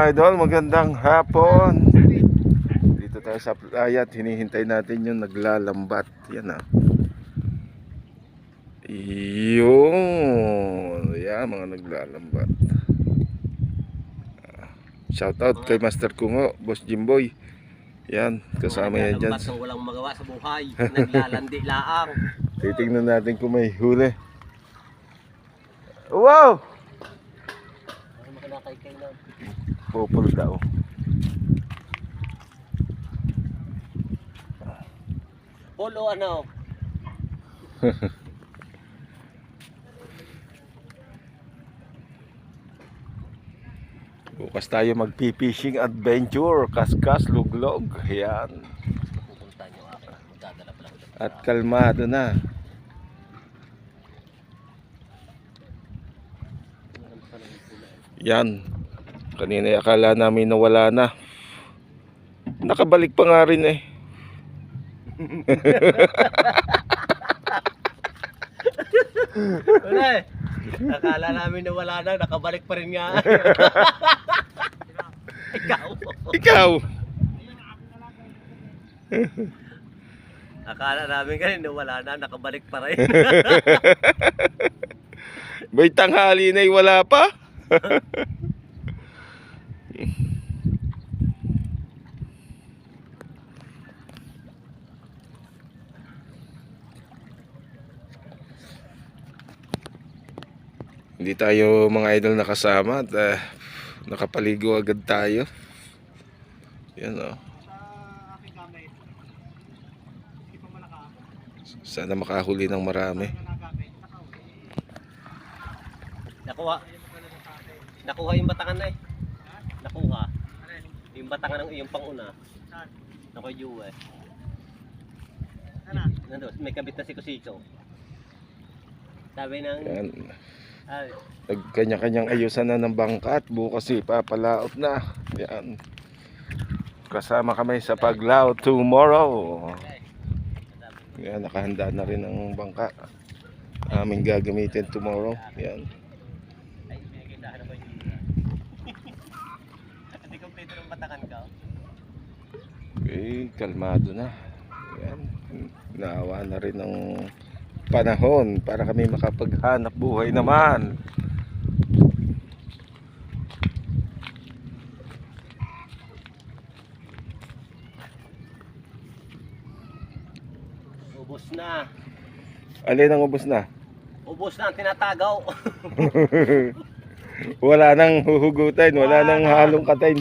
Idol, magandang hapon. Dito tayo sa playa at hinihintay natin yung naglalambat. Yan ah. Yun. Yan, mga naglalambat. Ah, Shout out kay Master Kungo, Boss Jimboy. Yan, kasama yan ng walang magawa sa buhay. Naglalandi laang. Titingnan natin kung may huli. Wow! Popol daw. Polo ano? Bukas tayo magpi-fishing adventure, kaskas, luglog. Yan. Ulit. At kalmado na. Yan. Kanina akala namin nawala na. Nakabalik pa nga rin eh. Wala eh. Akala namin na wala na, nakabalik pa rin nga. Ikaw. Ikaw! Akala namin kanina wala na, nakabalik pa rin. May tanghali na eh, wala pa. Hindi tayo mga idol nakasama at ah, nakapaligo agad tayo. Yan oh. Sana makahuli ng marami. Nakuha. Nakuha yung batangan na eh. Nakuha. Yung batangan ng yung panguna. Nakuha yung eh. Nandun, may kabit na si Kusiko. Sabi ng... Yan. Nagkanya-kanyang ayusan na ng bangka at bukas ipapalaot na. Yan. Kasama kami sa paglaot tomorrow. Yan, nakahanda na rin ang bangka. Aming gagamitin tomorrow. Yan. Okay, kalmado na. Yan. Naawa na rin ng panahon para kami makapaghanap buhay naman. Ubus na. Alin ang ubos na? Ubus na ang tinatagaw. Wala nang huhugutin, wala nang halong katain.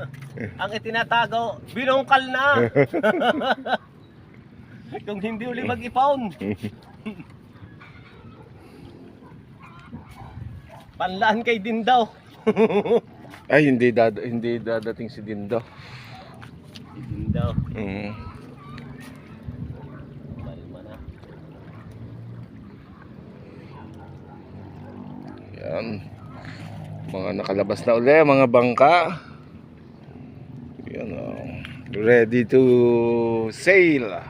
ang itinatagaw, binungkal na. Kung hindi uli mag-ipawn. Panlaan kay din daw. Ay, hindi dad hindi dadating si Dindo. Din daw. Mm. Balma na. Yan. Mga nakalabas na uli, mga bangka. Yan oh. Ready to sail.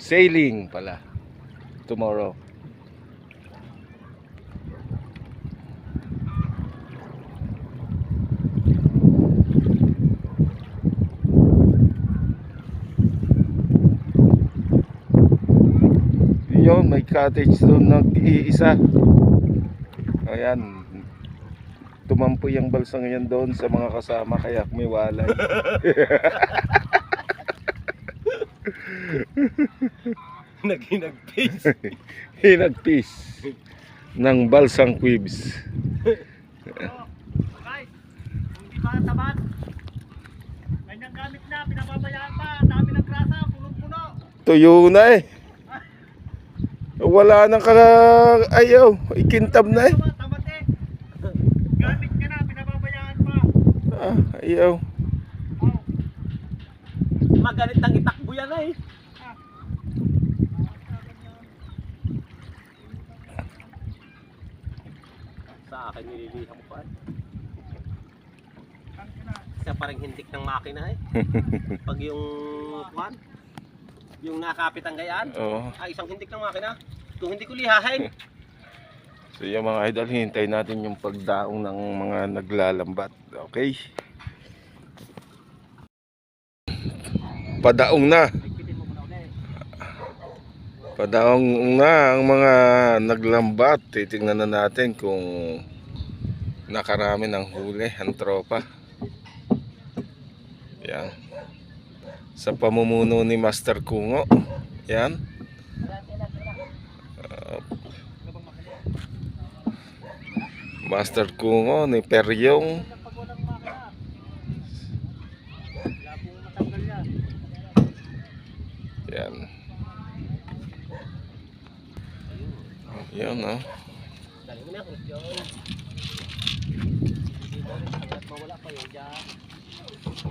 Sailing pala. Tomorrow. Yun, may cottage doon nag-iisa. Ayan. Tumampo yung balsa ngayon doon sa mga kasama kaya may walay. Naginagpis. Hinagpis ng balsang quibs. Guys, kung di pa tapat, ganyang gamit na, pinababayaan pa, dami ng grasa, punong-puno. Tuyo na eh. Wala nang ka ayaw, ikintab na eh. Eh. Gamit ka na, pinababayaan pa. Ah, ayaw. Oh, Magalit ng itakbo yan eh. Sa akin nililiham pa kan ka na. Isa parang hintik ng makina eh. Pag yung kuhan, yung nakapit ang gayaan, Oo. ay isang hintik ng makina. Kung hindi ko lihahin, So yung mga idol, hintay natin yung pagdaong ng mga naglalambat. Okay? Padaong na. Padaong na ang mga naglambat. Titingnan na natin kung nakarami ng huli ang tropa. Yan. Sa pamumuno ni Master Kungo. Yan. Master Kungo ni Peryong. Pag walang makina. Wala pong matanggal yan. Yan. Yan oh. Dali mo na, Christian. Hanggat mawala pa yun dyan. Mananalubong ho. Iya, ito, limbo. Limbo. Limbo. Oo, oo, babalik eh, babalik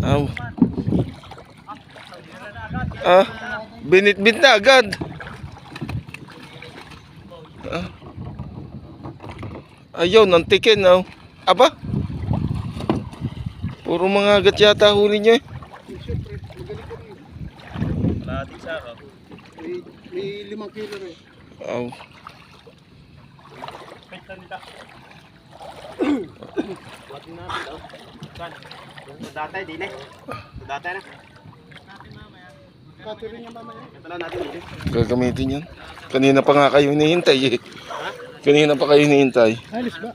Aw. Ah, binitbit na agad. Ah. Ayaw, nantikin, oh. Aba? Puro mga agat yata huli niyo eh. Kalahati sa ako. May, may limang kilo rin. Aw. Huwag na. Kati rin yung mamaya. Ito na natin dili. Gagamitin yan. Kanina pa nga kayo hinihintay eh. Kanina pa kayo hinihintay. Alis ba?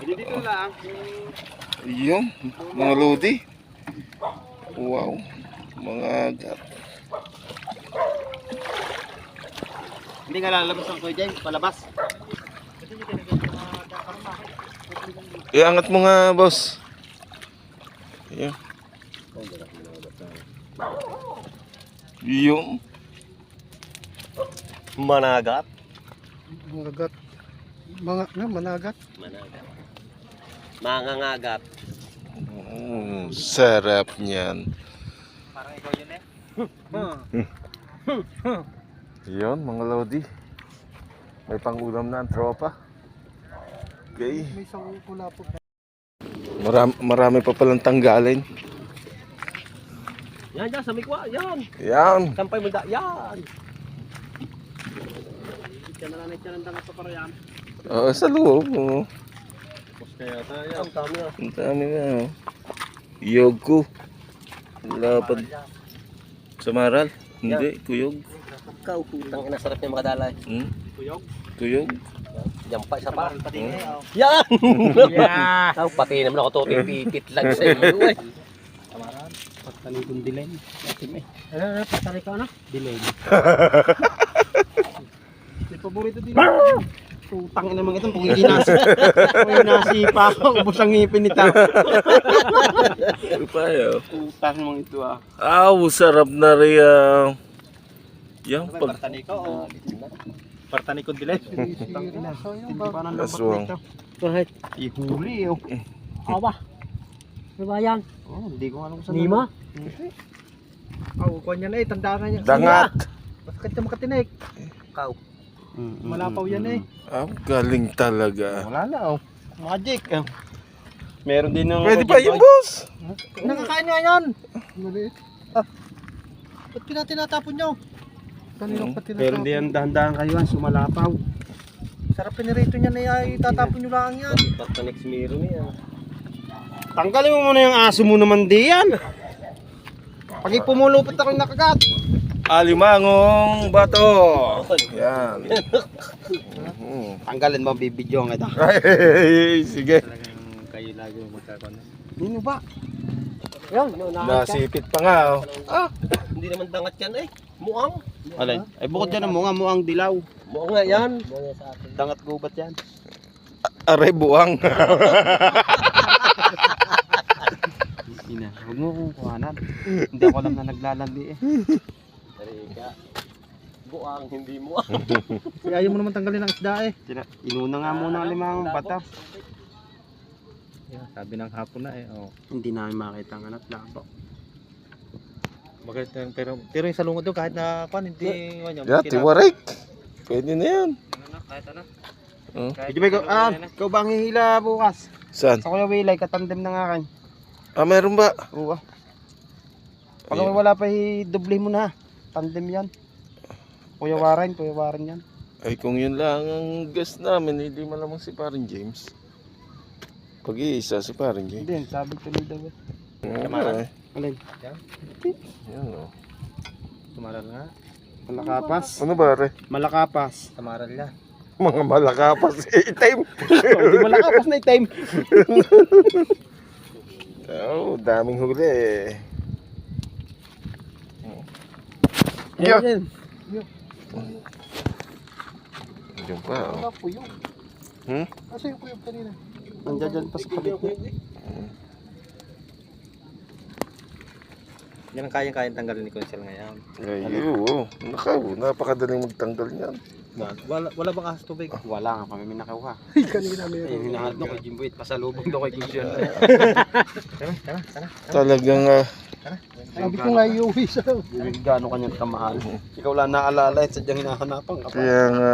Hindi dito lang. Yung, mga lodi. Wow. Mga agat. Hindi nga lalabas ang kuya dyan, palabas. Iangat mo nga, boss. Yan. Yung. Managat. Managat. Mga, na, managat. Managat. Mangangagat. Mm, sarap niyan. Parang ikaw yun eh. Yun, mga lodi. May pangulam na ang tropa. Okay. May isang pula po. Marami, marami pa palang tanggalin. Yan, yan, sa mikwa, yan. Yan. Sampay mo da, yan. Yan na ng dangat sa parayan. Oo, sa loob. Oo. Kaya tayo. Ang dami ah. Ang dami nga. Oh. Yogo. Lapad. Sa maral? Hindi, kuyog. Ikaw, putang ina, sarap niya makadalay. Hmm? Kuyog. Kuyog. Yan pa, isa pa. Hmm? Yan! Yeah! Ikaw, pati naman ako to, pipit lang sa iyo eh. Kamaran, patani kong dilen. Ano, ano, patani ko ano? Dilen. May paborito din. Putang ina mga itong, kung hindi nasi, kung hindi nasipa, ubos ang ngipin nito. Ano pa yun? Putang mga ito ah. Aw, sarap na rin. ah. Yan, pag Partani ko o? Partani ko nang Aswang. Kahit? Ihuli oh. Aba. Ano ba yan? Oh, hindi ko alam kung saan. Lima? Oh, kuha niya na eh. Tandaan niya. dangat. Bakit ka makatinig? Ikaw. Malapaw yan eh. Aw, galing talaga. Wala na oh. Magic. Oh. Meron din ng Pwede pa yung boss. Nakakain nga yan. Maliit. Ah. Ba't pinatinatapon nyo? Mm. pa tinatapon. Meron din dahan-dahan kayo ah, sumalapaw. Sarap pinirito niya na ay tatapon nyo lang yan. Basta next meron niya. Tanggalin mo muna yung aso mo naman diyan. Pag ipumulupot ako yung nakagat. Alimangong bato. Yan. Mhm. Tanggalin mo bibidyo nga ito. Ay, sige. Kayo lagi magkakaroon. Nino ba? Yun, no. Nasipit pa nga. Oh. Ah, hindi naman dangat yan eh. Muang. Alay, ay bukod dyan ang muang, muang dilaw. Muang nga yan. Dangat gubat yan. Aray buwang. Ina, huwag mo kong kuhanan. Hindi ako lang na naglalandi eh. Buang, hindi mo. Kaya ayaw mo naman tanggalin ang isda eh. Tina- Inuna nga muna ang limang bata. Yeah, sabi ng hapon na eh. Oh. Hindi namin makita ang anak labo. Maganda yung- pero pero yung salungot doon kahit na kwan hindi ano, Yeah, tiwarik. Pwede na yan. Kahit ano. Hmm? Medyo may ah, ikaw ba ang hihila bukas? Saan? Sa Kuya Wilay, katandem ng akin. Ah, meron ba? Oo ah. Pag Ayun. wala pa, i-doble mo na. Tandem yan. Kuya Warren, Kuya Warren yan. Ay, kung yun lang ang guest namin, hindi malamang si Parin James. Pag-iisa si Parin James. Hindi, sabi tuloy daw eh. Okay. Alin? Yan o. Tumaral nga. Malakapas. Ano ba, re? Malakapas. Tumaral niya. Mga malakapas. Itim. Hindi malakapas na i-time. Oo, daming huli eh. Yeah. Yeah. Yun pa, oh. Hmm? Kasi yung kuyog kanina. Nandiyan dyan pa sa kabit niya. Yan ang kayang-kayang tanggalin ni Consul ngayon. Ay, oo. Nakaw, napakadaling magtanggal niyan. Wala wala bang ahas tubig? Wala nga kami may nakuha. Kanina meron. Ayun, hinahanap ko kay Jimbo. Pasalubong daw kay Gusyon. Tara, tara, tara. Talagang, ah, Sabi ko nga iuwi sa Gano'n kanyang kamahal. Ikaw lang naalala at sadyang hinahanapan ka pa. kaya nga,